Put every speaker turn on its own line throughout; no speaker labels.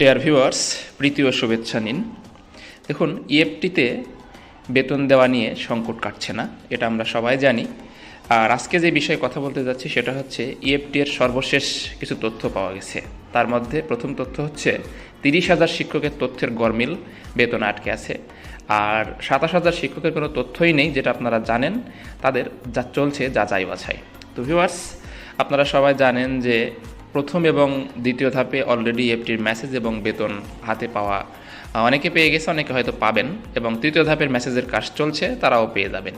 Dear viewers প্রীতি ও শুভেচ্ছা নিন। দেখুন ইএফটিতে বেতন দেওয়া নিয়ে সংকট কাটছে না, এটা আমরা সবাই জানি। আর আজকে যে বিষয়ে কথা বলতে যাচ্ছি, সেটা হচ্ছে ইএফটি এর সর্বশেষ কিছু তথ্য পাওয়া গেছে। তার মধ্যে প্রথম তথ্য হচ্ছে, তিরিশ হাজার শিক্ষকের তথ্যের গরমিল বেতন আটকে আছে। আর সাতাশ হাজার শিক্ষকের কোনো তথ্যই নেই, যেটা আপনারা জানেন, তাদের যা চলছে যাচাই বাছাই তো ভিউয়ার্স আপনারা সবাই জানেন যে প্রথম এবং দ্বিতীয় ধাপে অলরেডি এফটির মেসেজ এবং বেতন হাতে পাওয়া অনেকে পেয়ে গেছে, অনেকে হয়তো পাবেন এবং তৃতীয় ধাপের মেসেজের কাজ চলছে, তারাও পেয়ে যাবেন।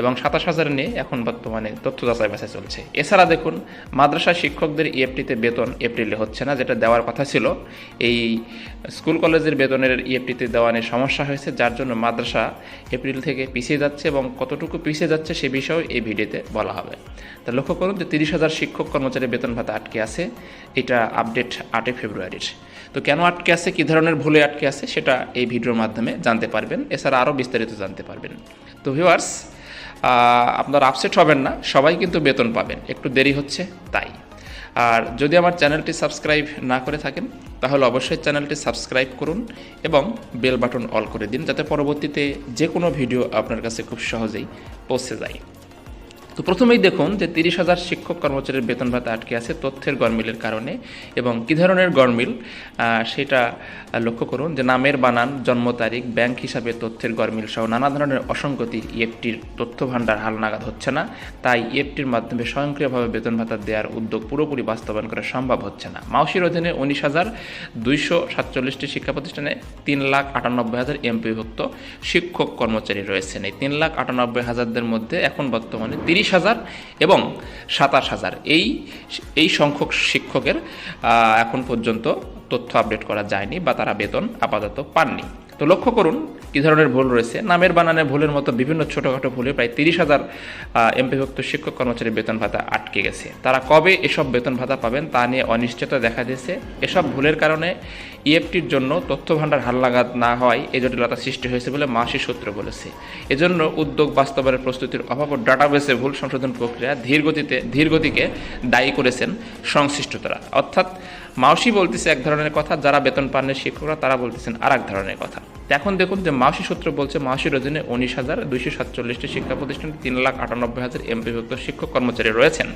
এবং সাতাশ হাজার নিয়ে এখন বর্তমানে তথ্য যাচাই বাছাই চলছে। এছাড়া দেখুন, মাদ্রাসা শিক্ষকদের ইএফটিতে বেতন এপ্রিলে হচ্ছে না, যেটা দেওয়ার কথা ছিল। এই স্কুল কলেজের বেতনের ইএফটিতে দেওয়া নিয়ে সমস্যা হয়েছে, যার জন্য মাদ্রাসা এপ্রিল থেকে পিছিয়ে যাচ্ছে এবং কতটুকু পিছিয়ে যাচ্ছে সে বিষয়েও এই ভিডিওতে বলা হবে। তা লক্ষ্য করুন যে তিরিশ হাজার শিক্ষক কর্মচারী বেতন ভাতা আটকে আছে, এটা আপডেট আটই ফেব্রুয়ারির। তো কেন আটকে আছে, কী ধরনের ভুলে আটকে আছে? সেটা এই ভিডিওর মাধ্যমে জানতে পারবেন। এছাড়া আরও বিস্তারিত জানতে পারবেন। তো ভিউয়ার্স আপনারা আপসেট হবেন না, সবাই কিন্তু বেতন পাবেন। একটু দেরি হচ্ছে, তাই। আর যদি আমার চ্যানেলটি সাবস্ক্রাইব না করে থাকেন, তাহলে অবশ্যই চ্যানেলটি সাবস্ক্রাইব করুন এবং বেল বাটন অল করে দিন, যাতে পরবর্তীতে যে কোনো ভিডিও আপনার কাছে খুব সহজেই পৌঁছে যায়। তো প্রথমেই দেখুন যে তিরিশ হাজার শিক্ষক কর্মচারীর বেতন ভাতা আটকে আছে তথ্যের গরমিলের কারণে এবং কী ধরনের গরমিল সেটা লক্ষ্য করুন যে নামের বানান, জন্ম তারিখ, ব্যাংক হিসাবে তথ্যের গরমিল সহ নানা ধরনের অসঙ্গতি ইএফটির তথ্য ভাণ্ডার হালনাগাদ হচ্ছে না। তাই ইএফটির মাধ্যমে স্বয়ংক্রিয়ভাবে বেতন ভাতা দেওয়ার উদ্যোগ পুরোপুরি বাস্তবায়ন করা সম্ভব হচ্ছে না। মাউসির অধীনে উনিশ হাজার দুইশো সাতচল্লিশটি শিক্ষা প্রতিষ্ঠানে তিন লাখ আটানব্বই হাজার এমপিভুক্ত শিক্ষক কর্মচারী রয়েছেন। এই তিন লাখ আটানব্বই হাজারদের মধ্যে এখন বর্তমানে তিরিশ হাজার এবং সাতাশ হাজার। এই এই সংখ্যক শিক্ষকের এখন পর্যন্ত তথ্য আপডেট করা যায়নি বা তারা বেতন আপাতত পাননি। তো লক্ষ্য করুন, কী ধরনের ভুল রয়েছে? নামের বানানে ভুলের মতো বিভিন্ন ছোটোখাটো ভুলে প্রায় তিরিশ হাজার এমপিভুক্ত শিক্ষক কর্মচারী বেতন ভাতা আটকে গেছে। তারা কবে এসব বেতন ভাতা পাবেন তা নিয়ে অনিশ্চয়তা দেখা দিয়েছে। এসব ভুলের কারণে ইএফটির জন্য তথ্য ভাণ্ডার হালনাগাদ না হয় এই জটিলতা সৃষ্টি হয়েছে বলে মাসি সূত্র বলেছে। এজন্য উদ্যোগ বাস্তবায়নের প্রস্তুতির অভাব ও ডাটাবেসে ভুল সংশোধন প্রক্রিয়া ধীরগতিতে ধীরগতিকে ধীর গতিকে দায়ী করেছেন সংশ্লিষ্টতারা। অর্থাৎ মাউসি বলতেছে এক ধরনের কথা, যারা বেতন পাননি শিক্ষকরা, তারা বলতেছেন আর এক ধরনের কথা। এখন দেখুন যে মাসি সূত্র বলছে মাউসির অধীনে উনিশ হাজার দুইশো সাতচল্লিশটি শিক্ষা প্রতিষ্ঠানে তিন লাখ আটানব্বই হাজার এমপিভুক্ত শিক্ষক কর্মচারী রয়েছেন,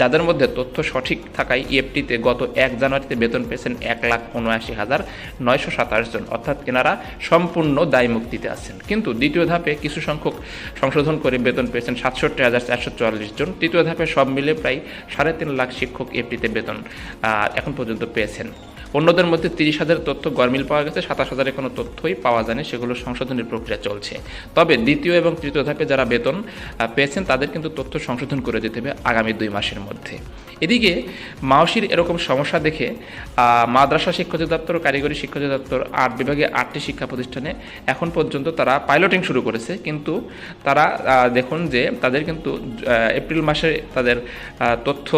যাদের মধ্যে তথ্য সঠিক থাকায় ইএফটিতে গত এক জানুয়ারিতে বেতন পেয়েছেন এক লাখ উনআশি হাজার নয়শো সাতাশ জন। অর্থাৎ এনারা সম্পূর্ণ দায় মুক্তিতে আছেন। কিন্তু দ্বিতীয় ধাপে কিছু সংখ্যক সংশোধন করে বেতন পেয়েছেন সাতষট্টি হাজার চারশো চুয়াল্লিশ জন। তৃতীয় ধাপে সব মিলে প্রায় সাড়ে তিন লাখ শিক্ষক এফটিতে বেতন এখন পর্যন্ত পেয়েছেন। অন্যদের মধ্যে তিরিশ হাজার তথ্য গরমিল পাওয়া গেছে, সাতাশ হাজারের কোনো তথ্যই পাওয়া যায়নি, সেগুলো সংশোধনের প্রক্রিয়া চলছে। তবে দ্বিতীয় এবং তৃতীয় ধাপে যারা বেতন পেয়েছেন, তাদের কিন্তু তথ্য সংশোধন করে দিতে হবে আগামী দুই মাসের মধ্যে। এদিকে মাওসির এরকম সমস্যা দেখে মাদ্রাসা শিক্ষা অধিদপ্তর ও কারিগরি শিক্ষা অধিদপ্তর আট বিভাগে আটটি শিক্ষা প্রতিষ্ঠানে এখন পর্যন্ত তারা পাইলটিং শুরু করেছে, কিন্তু তারা দেখুন যে তাদের কিন্তু এপ্রিল মাসে তাদের তথ্য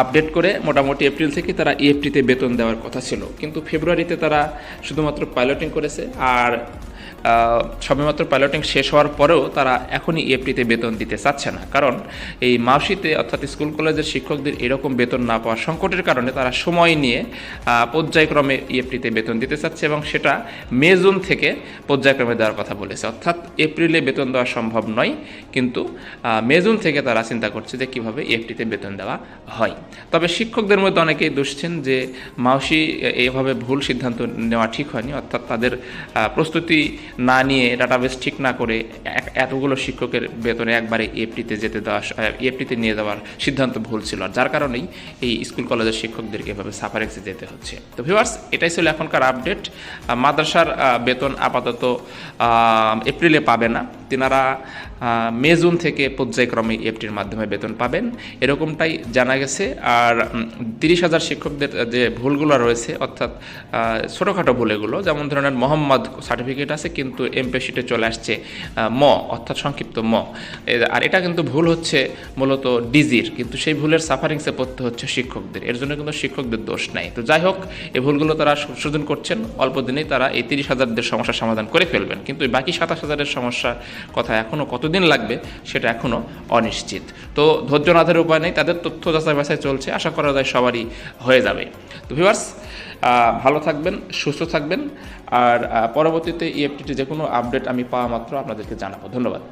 আপডেট করে মোটামুটি এপ্রিল থেকে তারা ইএফটিতে বেতন দেওয়ার কথা ছিল। কিন্তু ফেব্রুয়ারিতে তারা শুধুমাত্র পাইলটিং করেছে আর সবেমাত্র পাইলটিং শেষ হওয়ার পরেও তারা এখনই ইএফটিতে বেতন দিতে চাচ্ছে না। কারণ এই মাউসিতে অর্থাৎ স্কুল কলেজের শিক্ষকদের এরকম বেতন না পাওয়ার সংকটের কারণে তারা সময় নিয়ে পর্যায়ক্রমে ইএফটিতে বেতন দিতে চাচ্ছে এবং সেটা মে, জুন থেকে পর্যায়ক্রমে দেওয়ার কথা বলেছে। অর্থাৎ এপ্রিলে বেতন দেওয়া সম্ভব নয়, কিন্তু মে, জুন থেকে তারা চিন্তা করছে যে কীভাবে ইএফটিতে বেতন দেওয়া হয়। তবে শিক্ষকদের মধ্যে অনেকেই দুষছেন যে মাউসি এইভাবে ভুল সিদ্ধান্ত নেওয়া ঠিক হয়নি। অর্থাৎ তাদের প্রস্তুতি না নিয়ে ডাটাবেস ঠিক না করে এতগুলো শিক্ষকের বেতনে একবারে এফটিতে যেতে দেওয়া এফটিতে নিয়ে যাওয়ার সিদ্ধান্ত ভুল ছিল। আর যার কারণেই এই স্কুল কলেজের শিক্ষকদেরকে এভাবে সাফারেক্সে যেতে হচ্ছে। তো ভিউয়ার্স এটাই ছিল এখনকার আপডেট মাদ্রাসার বেতন আপাতত এপ্রিলে পাবে না। তিনারা মে জুন থেকে পর্যায়ক্রমে এফটির মাধ্যমে বেতন পাবেন। এরকমটাই জানা গেছে। আর তিরিশ হাজার শিক্ষকদের যে ভুলগুলো রয়েছে, অর্থাৎ ছোটোখাটো ভুলেগুলো, যেমন ধরনের মোহাম্মদ সার্টিফিকেট আছে, কিন্তু এমপি শিটে চলে আসছে ম, অর্থাৎ সংক্ষিপ্ত ম। আর এটা কিন্তু ভুল হচ্ছে মূলত ডিজির, কিন্তু সেই ভুলের সাফারিংসে পড়তে হচ্ছে শিক্ষকদের। এর জন্য কিন্তু শিক্ষকদের দোষ নাই। তো যাই হোক, এই ভুলগুলো তারা সংশোধন করছেন। অল্প দিনেই তারা এই তিরিশ হাজারদের সমস্যার সমাধান করে ফেলবেন। কিন্তু বাকি সাতাশ হাজারের সমস্যার কথা এখনও কতদিন লাগবে সেটা এখনও অনিশ্চিত। তো ধৈর্য না ধরে উপায় নেই, তাদের তথ্য যাচাই বাছাই চলছে, আশা করা যায় সবারই হয়ে যাবে। তো ভিভার্স ভালো থাকবেন, সুস্থ থাকবেন, আর পরবর্তীতে ইএফটিটি যে কোনো আপডেট আমি পাওয়া মাত্র আপনাদেরকে জানাব। ধন্যবাদ।